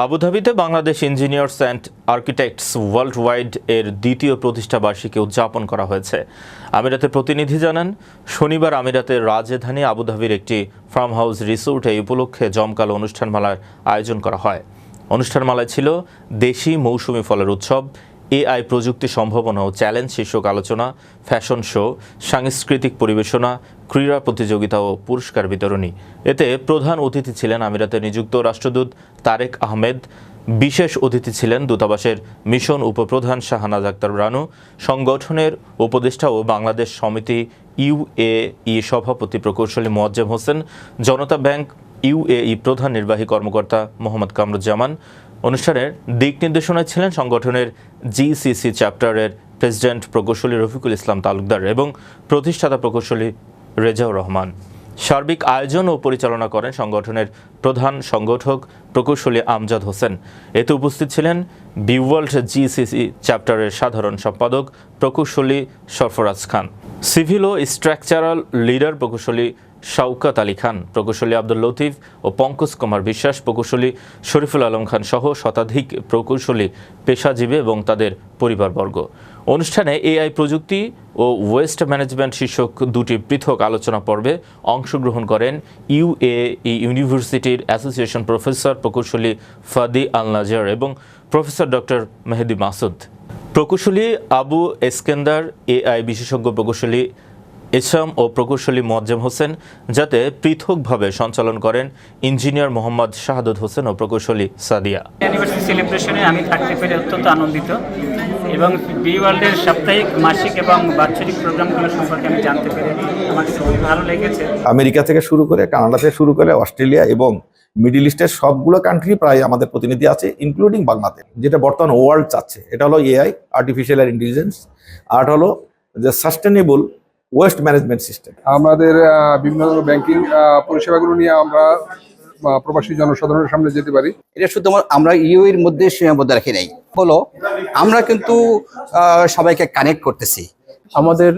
আবুধাবিতে Bangladesh Engineers and Architects World Wide এর দ্বিতীয় প্রতিষ্ঠা বার্ষিকী উদযাপন করা হয়েছে। আমিরাতের প্রতিনিধি জানান, শনিবার আমিরাতের রাজধানী আবুধাবির একটি ফার্ম হাউস রিসোর্টে এই উপলক্ষে জমকালো অনুষ্ঠানমালার আয়োজন করা হয়। অনুষ্ঠানমালায় ছিল দেশি মৌসুমি ফলের উৎসব এআই প্রযুক্তি সম্ভাবনা ও চ্যালেঞ্জ শীর্ষক আলোচনা, ফ্যাশন শো, সাংস্কৃতিক পরিবেশনা, ক্রীড়া প্রতিযোগিতা ও পুরস্কার বিতরণী। এতে প্রধান অতিথি ছিলেন আমিরাতে নিযুক্ত রাষ্ট্রদূত তারেক আহমেদ, বিশেষ অতিথি ছিলেন দূতাবাসের মিশন উপপ্রধান শাহানাজ আক্তার রানু, সংগঠনের উপদেষ্টা ও বাংলাদেশ সমিতি ইউএই সভাপতি প্রকৌশলী মোয়াজ্জেম হোসেন, জনতা ব্যাংক ইউএই প্রধান নির্বাহী কর্মকর্তা মোহাম্মদ কামরুজ্জামান অনুষ্ঠানের দিক নির্দেশনায় ছিলেন সংগঠনের জিসিসি চ্যাপ্টারের প্রেসিডেন্ট প্রকৌশলী রফিকুল ইসলাম তালুকদার এবং প্রতিষ্ঠাতা প্রকৌশলী রেজাউর রহমান। সার্বিক আয়োজন ও পরিচালনা করেন সংগঠনের প্রধান সংগঠক প্রকৌশলী আমজাদ হোসেন। এতে উপস্থিত ছিলেন বিওয়ার্ল্ড জিসিসি চ্যাপ্টারের সাধারণ সম্পাদক প্রকৌশলী সরফরাজ খান। সিভিল ও স্ট্রাকচারাল লিডার প্রকৌশলী শওকত আলী খান, প্রকৌশলী আব্দুল লতিফ ও পঙ্কজ কুমার বিশ্বাস, প্রকৌশলী শরীফুল আলম খান সহ শতাধিক প্রকৌশলী পেশাজীবী এবং তাদের পরিবারবর্গ। অনুষ্ঠানে এআই প্রযুক্তি ও ওয়েস্ট ম্যানেজমেন্ট শীর্ষক দুটি পৃথক আলোচনা পর্বে অংশগ্রহণ করেন ইউএ ইউনিভার্সিটির অ্যাসোসিয়েশন প্রফেসর প্রকৌশলী ফাদি আল নাজার এবং প্রফেসর ডক্টর মেহেদি মাসুদ। প্রকৌশলী আবু এসকেন্দার, এআই বিশেষজ্ঞ প্রকৌশলী এসাম ও প্রকৌশলী মোয়াজ্জেম হোসেন যাতে পৃথকভাবে সঞ্চালন করেন ইঞ্জিনিয়ার মোহাম্মদ শাহাদত হোসেন ও প্রকৌশলী সাদিয়া। অ্যানিভার্সারি সেলিব্রেশনে আমি থাকতে পেরে অত্যন্ত আনন্দিত এবং বি ওয়ার্ল্ডের সাপ্তাহিক মাসিক এবং বাৎসরিক প্রোগ্রামগুলো সম্পর্কে আমি জানতে পেরে আমার কাছে খুবই ভালো লেগেছে। আমেরিকা থেকে শুরু করে কানাডা থেকে শুরু করে অস্ট্রেলিয়া এবং মিডিল ইস্টের সবগুলো কান্ট্রি প্রায় আমাদের প্রতিনিধি আছে ইনক্লুডিং বাংলাদেশ যেটা বর্তমান ওয়ার্ল্ড চাচ্ছে এটা হলো এআই আর্টিফিশিয়াল ইন্টেলিজেন্স আর হলো যে সাস্টেনেবল ওয়েস্ট ম্যানেজমেন্ট সিস্টেম আমাদের বিভিন্ন ধরনের ব্যাংকিং পরিষেবাগুলো নিয়ে আমরা প্রবাসী জনসাধারণের সামনে যেতে পারি। এটা শুধু আমরা ইউ এর মধ্যে সীমাবদ্ধ রাখি নাই। হলো আমরা কিন্তু সবাইকে কানেক্ট করতেছি। আমাদের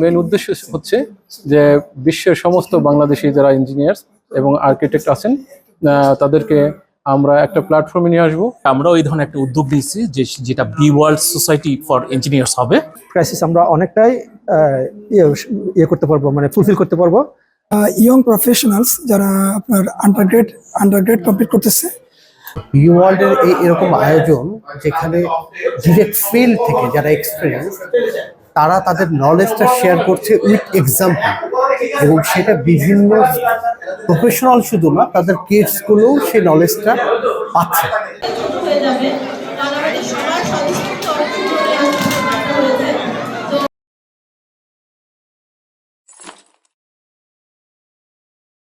মেন উদ্দেশ্য হচ্ছে যে বিশ্বের সমস্ত বাংলাদেশি যারা ইঞ্জিনিয়ার এবং আর্কিটেক্ট আছেন তাদেরকে আমরা একটা প্ল্যাটফর্মে নিয়ে আসব। আমরাও এই ধরনের একটা উদ্যোগ নিয়েছি যে যেটা B World Society for Engineers হবে। ক্রাইসিস আমরা অনেকটাই আহ, ইয়ে ইয়ে করতে পারব মানে ফুলফিল করতে পারব। ইয়ং প্রফেশনালস যারা আপনার আন্ডারগ্রেড আন্ডারগ্রেড কমপ্লিট করতেছে। বি ওয়ার্ল্ডের এই এরকম আয়োজন যেখানে ডিরেক্ট ফিল্ড থেকে যারা এক্সপিরিয়েন্স তারা তাদের নলেজটা শেয়ার করছে উইথ এক্সাম্পল এবং সেটা বিভিন্ন প্রফেশনাল শুধু না তাদের কিডসগুলোও সেই নলেজটা পাচ্ছে।